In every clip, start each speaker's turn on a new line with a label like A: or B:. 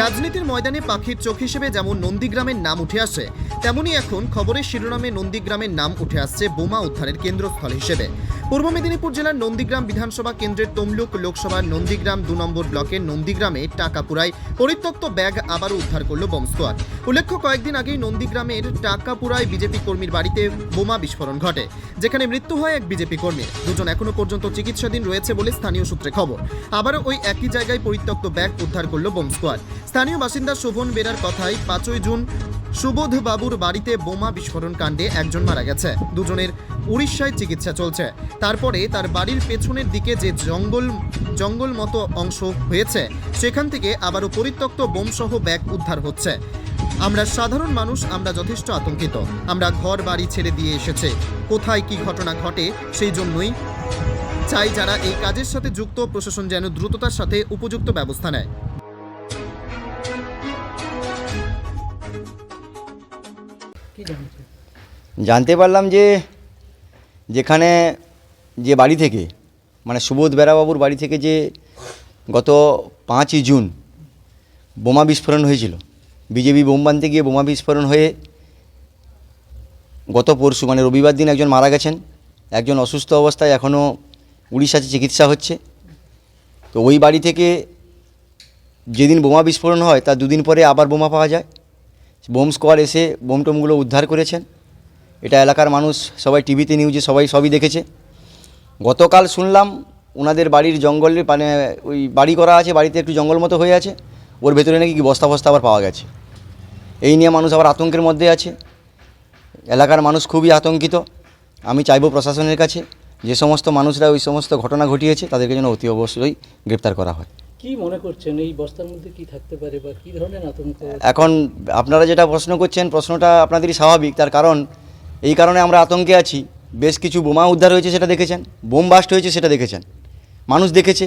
A: রাজনীতির ময়দানে পাখির চোখ হিসেবে যেমন নন্দীগ্রামের নাম উঠে আসে, তেমনি এখন খবরের শিরোনামে নন্দীগ্রামের নাম উঠে আসছে বোমা উদ্ধারের কেন্দ্রস্থল হিসেবে। পূর্ব মেদিনীপুর জেলার নন্দীগ্রাম বিধানসভা কেন্দ্রের তমলুক লোকসভার নন্দীগ্রাম দু নম্বর ব্লকের নন্দীগ্রামে টাকাপুরায় পরিত্যক্ত ব্যাগ আবারও উদ্ধার করল বম স্কোয়াড। উল্লেখ্য, কয়েকদিন আগেই নন্দীগ্রামের টাকাপুরায় বিজেপি কর্মীর বাড়িতে বোমা বিস্ফোরণ ঘটে, যেখানে মৃত্যু হয় এক বিজেপি কর্মীর। দুজন এখনও পর্যন্ত চিকিৎসাধীন রয়েছে বলে স্থানীয় সূত্রে খবর। আবারও ওই একই জায়গায় পরিত্যক্ত ব্যাগ উদ্ধার করল বোম স্কোয়াড। স্থানীয় বাসিন্দা শোভন বেরার কথায় পাঁচই জুন সুবোধ বাবুর বাড়িতে বোমা বিস্ফোরণ কাণ্ডে একজন মারা গেছে। দুজনের উড়িষ্যায় চিকিৎসা চলছে। তারপরে তার বাড়ির পেছনের দিকে যে জঙ্গল জঙ্গল মতো অংশ হয়েছে, সেখান থেকে আবারও পরিত্যক্ত বোমসহ ব্যাগ উদ্ধার হচ্ছে। আমরা সাধারণ মানুষ, আমরা যথেষ্ট আতঙ্কিত। আমরা ঘর বাড়ি ছেড়ে দিয়ে এসেছে। কোথায় কি ঘটনা ঘটে, সেই জন্যই চাই যারা এই কাজের সাথে যুক্ত, প্রশাসন যেন দ্রুততার সাথে উপযুক্ত ব্যবস্থা নেয়।
B: জানতে? পারলাম যে যেখানে যে বাড়ি থেকে মানে সুবোধ বেরাবাবুর বাড়ি থেকে যে গত পাঁচই জুন বোমা বিস্ফোরণ হয়েছিল, বিজেপি বোম বানতে গিয়ে বোমা বিস্ফোরণ হয়ে গত পরশু মানে রবিবার দিন একজন মারা গেছেন, একজন অসুস্থ অবস্থায় এখনও উড়িষ্যাতে চিকিৎসা হচ্ছে। তো ওই বাড়ি থেকে যেদিন বোমা বিস্ফোরণ হয়, তার দুদিন পরে আবার বোমা পাওয়া যায়। বোম স্কোয়াড এসে বোম টোমগুলো উদ্ধার করেছেন। এটা এলাকার মানুষ, সবাই টিভিতে নিউজে সবাই সবই দেখেছে। গতকাল শুনলাম ওনাদের বাড়ির জঙ্গলে মানে ওই বাড়ি করা আছে, বাড়িতে একটু জঙ্গল মতো হয়ে আছে, ওর ভেতরে নাকি কি বস্তা বস্তা আবার পাওয়া গেছে। এই নিয়ে মানুষ আবার আতঙ্কের মধ্যে আছে। এলাকার মানুষ খুবই আতঙ্কিত। আমি চাইব প্রশাসনের কাছে যে সমস্ত মানুষরা ওই সমস্ত ঘটনা ঘটিয়েছে, তাদেরকে যেন অতি অবশ্যই গ্রেপ্তার করা হয়।
C: কি মনে করছেন? এই বস্তার মধ্যে কি থাকতে পারে বা কি ধরনের আতঙ্ক?
B: এখন আপনারা যেটা প্রশ্ন করছেন, প্রশ্নটা আপনাদেরই স্বাভাবিক। তার কারণ, এই কারণে আমরা আতঙ্কে আছি। বেশ কিছু বোমা উদ্ধার হয়েছে সেটা দেখেছেন। বোম বাস্ট হয়েছে সেটা দেখেছেন। মানুষ দেখেছে।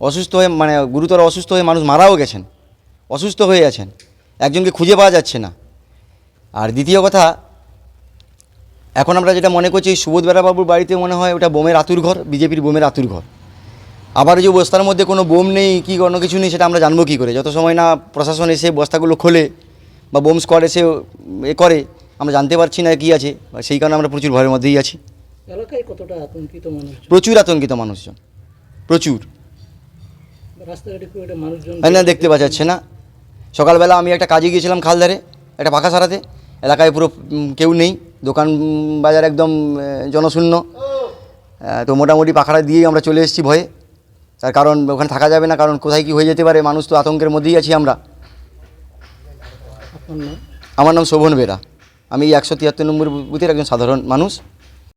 B: অসুস্থ হয়ে মানে গুরুতর অসুস্থ হয়ে মানুষ মারাও গেছেন। অসুস্থ হয়ে আছেন। একজনকে খুঁজে পাওয়া যাচ্ছে না। আর দ্বিতীয় কথা, এখন আমরা যেটা মনে করছি সুবোধ বেড়াবাবুর বাড়িতে মনে হয় ওটা বোমের আতুর ঘর বিজেপির বোমের আতুর ঘর আবার যে বস্তার মধ্যে কোনো বোম নেই কি কোনো কিছু নেই সেটা আমরা জানব কী করে? যত সময় না প্রশাসন এসে বস্তাগুলো খোলে বা বোম স্কোয়াড এসে এ করে আমরা জানতে পারছি না কি আছে সেই কারণে আমরা প্রচুর ভয়ের মধ্যেই আছি।
C: এলাকায় কতটা আতঙ্কিত মানুষ
B: প্রচুর আতঙ্কিত মানুষজন। প্রচুর। না দেখতে পাওয়া যাচ্ছে না। সকালবেলা আমি একটা কাজে গিয়েছিলাম খালধারে একটা পাখা সারাতে। এলাকায় পুরো কেউ নেই দোকান বাজার একদম জনশূন্য। তো মোটামুটি পাখাটা দিয়েই আমরা চলে এসেছি ভয়ে। তার কারণ ওখানে থাকা যাবে না কারণ কোথায় কি হয়ে যেতে পারে মানুষ তো আতঙ্কের মধ্যেই আছি আমরা। আমার নাম শোভন বেরা। আমি একশো তিয়াত্তর নম্বর বুথের একজন সাধারণ মানুষ।